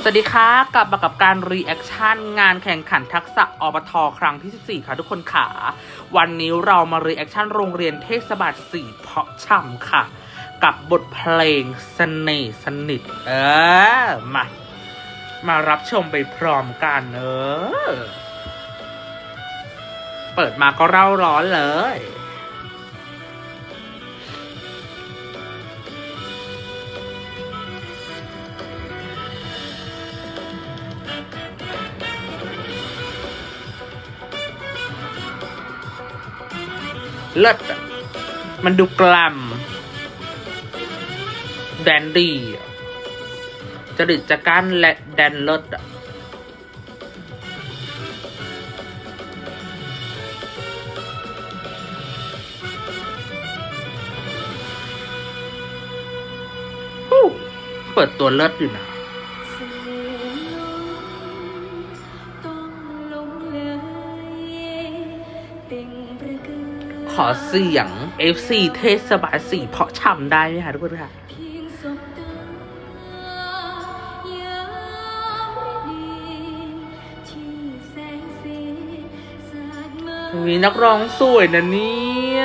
สวัสดีค่ะ กลับมากับการรีแอคชั่นงานแข่งขันทักษะอบทครั้งที่ 14 ค่ะทุกคนขาวันนี้เรามารีแอคชั่นโรงเรียนเทศบาลสี่เพาะช่ำค่ะ กับบทเพลงเสน่ห์สนิท เออ มา มารับชมไปพร้อมกันเออ เปิดมาก็เร่าร้อนเลย เลิศมันดูกลัมแดนดี้อะจริตจักรานและแดนเลิศอะฮู้เปิดตัวเลิศอยู่นะ ขอเสียง FC เทศบาลสี่เพาะช่ำได้ไหมคะทุกคนค่ะมีนักร้องสวยนะเนี่ย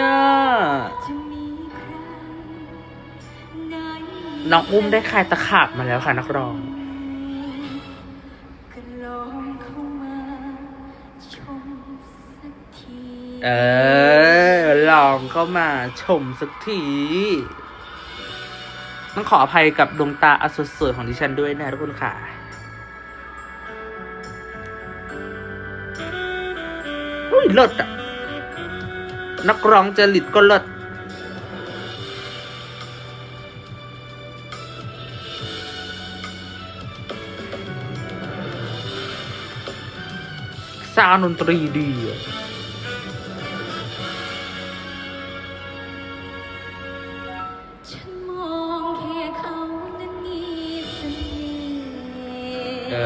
น้องอุ้มได้คลายตะขาบมาแล้วค่ะนักร้อง เออ ลองเข้ามาชมสักที ต้องขออภัยกับดวงตาอสดสวยของดิฉันด้วยนะทุกคนค่ะ อุ้ยเลิศอะนักร้องจริตก็เลิศซาวดนตรีดีอะ เอ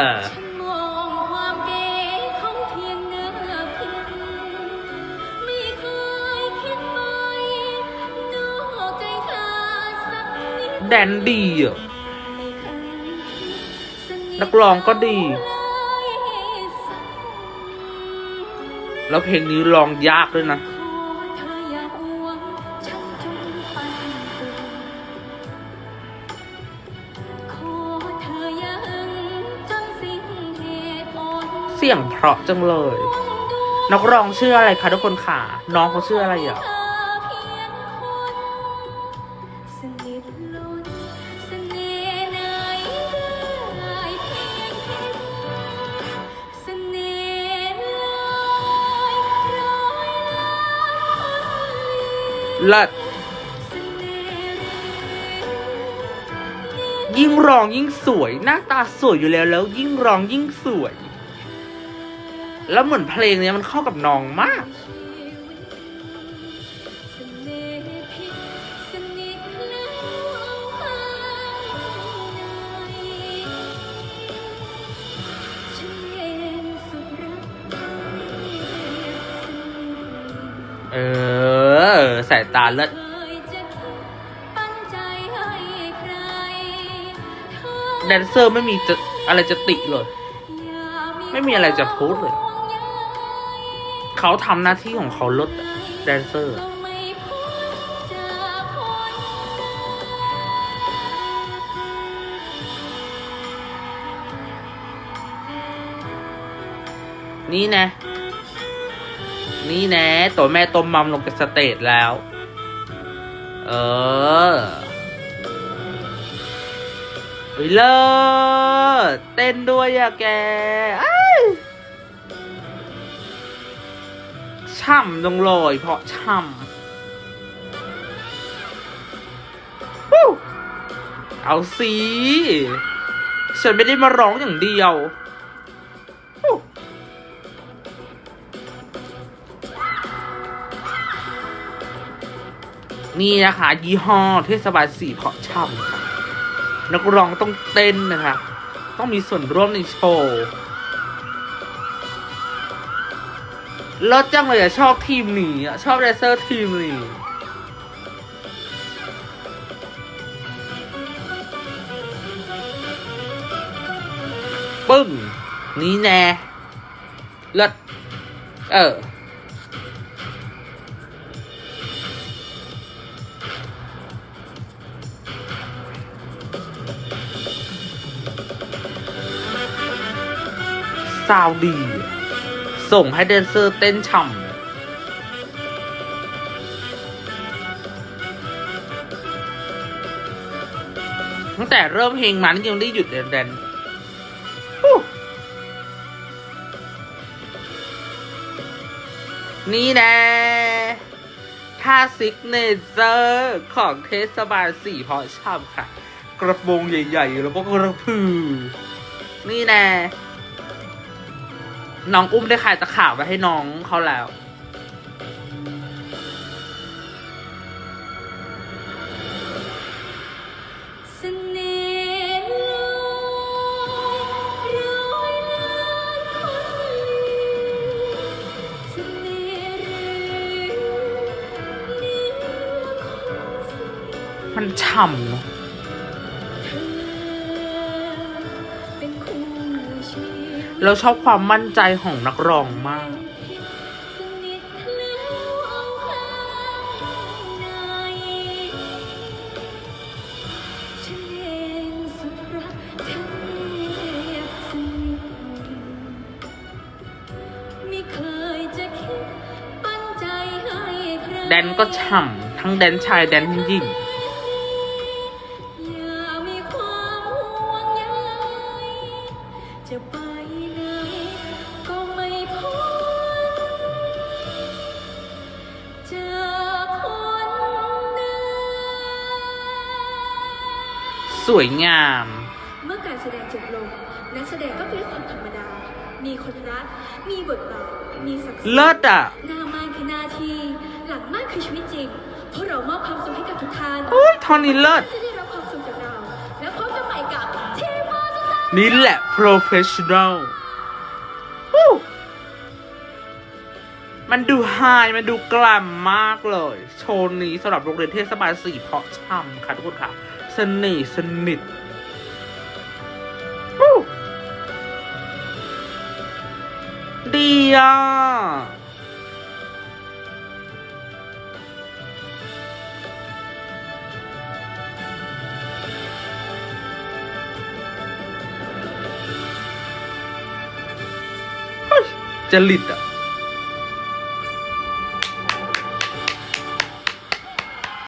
อ ฉันมองความเก๋ของเพียงเนื้อพิมพ์ไม่เคยคิดไปนอกใจเธอสักนิดแดนดีอะ นักร้องก็ดี แล้วเพลงนี้ร้องยากด้วยนะ สียงเพราะจังเลย นักร้องชื่ออะไรคะทุกคนค่ะน้องเขาชื่ออะไรอะล้นเสน่ห์ไหนได้เพียงคิดเสน่ห์ลอยร้อยล้านคนลีเลิศเสน่ห์ยิ่งร้องยิ่งสวย หน้าตาสวยอยู่แล้วแล้ว ยิ่งร้องยิ่งสวย แล้วเหมือนเพลงเนี้ยมันเข้ากับน้องมาก เออสนิทเออสายตาเลิศเคยจะคิดปันแดนเซอร์ไม่มีจะอะไรจะติเลย ไม่มีอะไรจะพูดเลย เขาทำหน้าที่ของเขาลิศอะแดนเซอร์ นี่นะ นี่นะ ตัวแม่ต้มมัมลงจากสเตจแล้ว เออเฮ้ยเลิศเต้นด้วยอะแกอ้า ช่ำจังเลย เพราะช่ำเอาสิฉันไม่ได้มาร้องอย่างเดียว นี่นะคะ ยี่ห้อเทศบาลสี่เพาะช่ำค่ะ นักร้องต้องเต้นนะคะ ต้องมีส่วนร่วมในโชว์ เลิศจังเลยอะชอบทีมนี้อะชอบเรเซอร์ทีมนี้ปึ้ง นี่แน่เลิศเออ ซาวดี ส่งให้แดนเซอร์เต้นฉ่ำตั้งแต่เริ่มเพลงมานี่ยังได้หยุดเลยแดนนี่แน่ท่าซิกเนเจอร์ของเทศบาลสี่เพราะช่ำค่ะ กระโปรงใหญ่ ๆ แล้วก็กระพือ นี่แน่ น้องอุ้มได้ขายตะขาบไว้ให้น้องเขาแล้ว เสน่ห์ลอยร้อยล้านคนเสน่ห์หรือนื้อของสนิทมันฉ่ำเนอะ เราชอบความมั่นใจของนักร้องมากสนิทแล้วเอาข้างในฉันเองสุดรักเธอแนบสนิทไม่เคยจะคิดปั้นใจให้ใครแดนก็ฉ่ำทั้งแดนชายแดนหญิง สวยงาม เมื่อการแสดงจบลงนักแสดงก็เป็นคนธรรมดา มีคนรัก มีบทบาท มีศักดิ์ศรีเลิศอะ หน้าม่านคือหน้าที่ หลังม่านคือชีวิตจริงเพราะเรามอบความสุขให้กับทุกท่านโอ้ยท่อนนี้เลิศ จะได้รับความสุขจากเรา แล้วพบกันใหม่กับทีมอสตานี่แหละ professional ฮู้มันดูไฮมันดูกลัมมากเลย โชว์นี้สำหรับโรงเรียนเทศบาลสี่เพราะช่ำค่ะทุกคนค่ะ สนิทสนิท